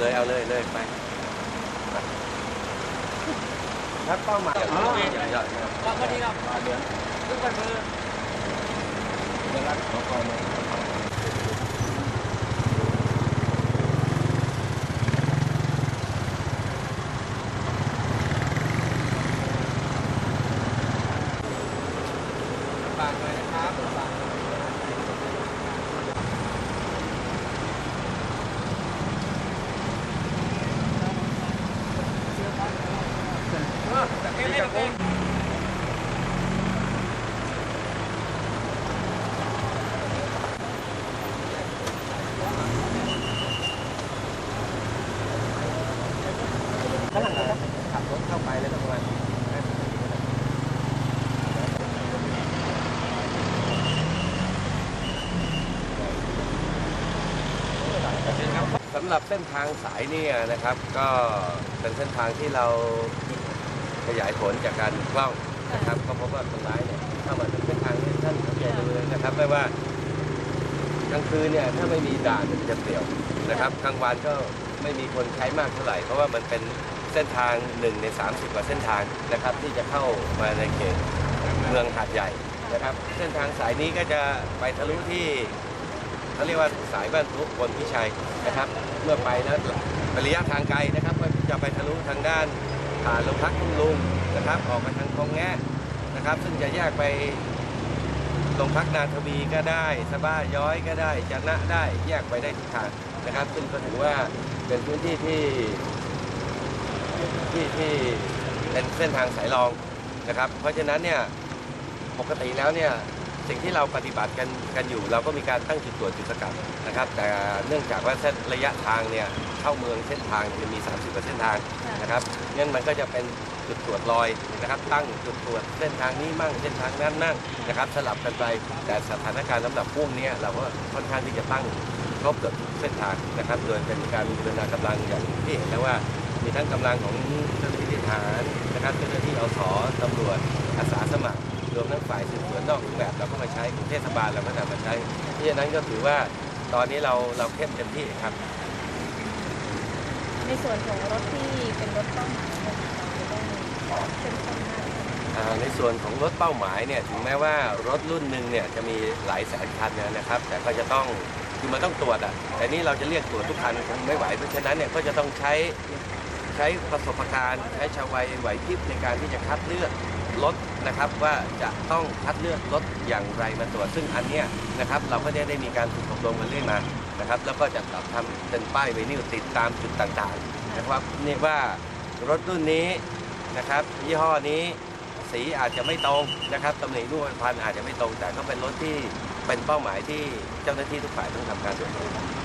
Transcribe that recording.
เลยเอาเลยเลยไปครับเป้าหมายอ๋อยอดครับพอดีครับทุกคนมือเดี๋ยวรักขอก่อนเลย ฝากหน่อยนะครับฝาก จากนี้จากนี้ข้างหลังนะครับขับรถเข้าไปแล้วประมาณสำหรับเส้นทางสายนี่นะครับ ก็เป็นเส้นทางที่เรา ขยายผลจากการกล้องนะครับก็พบว่าคนร้ายเนี่ยเข้ามาถึงเส้นทางนี้ท่านสังเกตดูเลยนะครับไม่ว่ากลางคืนเนี่ยถ้าไม่มีด่านมันจะเปลี่ยวนะครับกลางวันก็ไม่มีคนใช้มากเท่าไหร่ เพราะว่ามันเป็นเส้นทางหนึ่งใน 30 กว่าเส้นทางนะครับที่จะเข้ามาในเขตเมืองหาดใหญ่นะครับเส้นทางสายนี้ก็จะไปทะลุที่เขาเรียกว่าสายบ้านทุกบนพิชัยนะครับ เมื่อไปแล้วเป็นระยะทางไกลนะครับก็จะไปทะลุทางด้าน ผ่านโรงพักทุ่งลุงนะครับ ออกมาทางคลองแงะนะครับ ซึ่งจะแยกไปโรงพักนาทวีก็ได้สะบ้าย้อยก็ได้จะนะได้แยกไปได้ทุกทางนะครับ ซึ่งก็ถือว่าเป็นพื้นที่ที่ที่ที่เป็นเส้นทางสายรองนะครับ เพราะฉะนั้นเนี่ยปกติแล้วเนี่ยสิ่งที่เราปฏิบัติกันกันอยู่ เราก็มีการตั้งจุดตรวจจุดสกัดนะครับ แต่เนื่องจากว่าเส้นระยะทางเนี่ย เข้าเมืองเส้นทางมันมี 30กว่าเส้นทางนะครับงั้นมันก็จะเป็นจุดตรวจลอยนะครับ ตั้งจุดตรวจเส้นทางนี้มั่งเส้นทางนั้นนั่งนะครับ สลับกันไปแต่สถานการณ์ลำดับพ่วงเนี้ยเราก็ค่อนข้างที่จะตั้งครบเกือบทุกเส้นทางนะครับ โดยเป็นการบูรณากำลังอย่างที่เห็นแล้วว่ามีทั้งกำลังของเจ้าหน้าที่ทหารนะครับเจ้าหน้าที่อสตำรวจอาสาสมัครรวมทั้งฝ่ายสืบสวนนอกเครื่องแบบเราก็มาใช้ของเทศบาลเราก็นำมาใช้เพราะฉะนั้นก็ถือว่าตอนนี้เราเราเข้มเต็มที่ครับ ในส่วนของรถที่เป็นรถเป้าหมายเนี่ยเราจะต้องเข้มข้นมากอ่าในส่วนของรถเป้าหมายเนี่ยถึงแม้ว่ารถรุ่นหนึ่งเนี่ยจะมีหลายแสนคันนะครับ แต่ก็จะต้องคือมันต้องตรวจอะแต่นี่เราจะเรียกตรวจทุกคันคงไม่ไหวเพราะฉะนั้นเนี่ยก็จะต้องใช้ ใช้ประสบการณ์ใช้ชาววัยไหวพริบในการที่จะคัดเลือกรถนะครับว่าจะต้องคัดเลือกรถอย่างไรมาตรวจซึ่งอันเนี้ยนะครับเราก็ได้ได้มีการฝึกอบรมกันเรื่อยมานะครับ แล้วก็จะทำเป็นป้ายไวนิลติดตามจุดต่างๆนะครับนี่ว่ารถรุ่นนี้นะครับยี่ห้อนี้สีอาจจะไม่ตรงนะครับตำแหนิรูปพรรณอาจจะไม่ตรงแต่ก็เป็นรถที่เป็นเป้าหมายที่เจ้าหน้าที่ทุกฝ่ายต้องทำการตรวจสอบ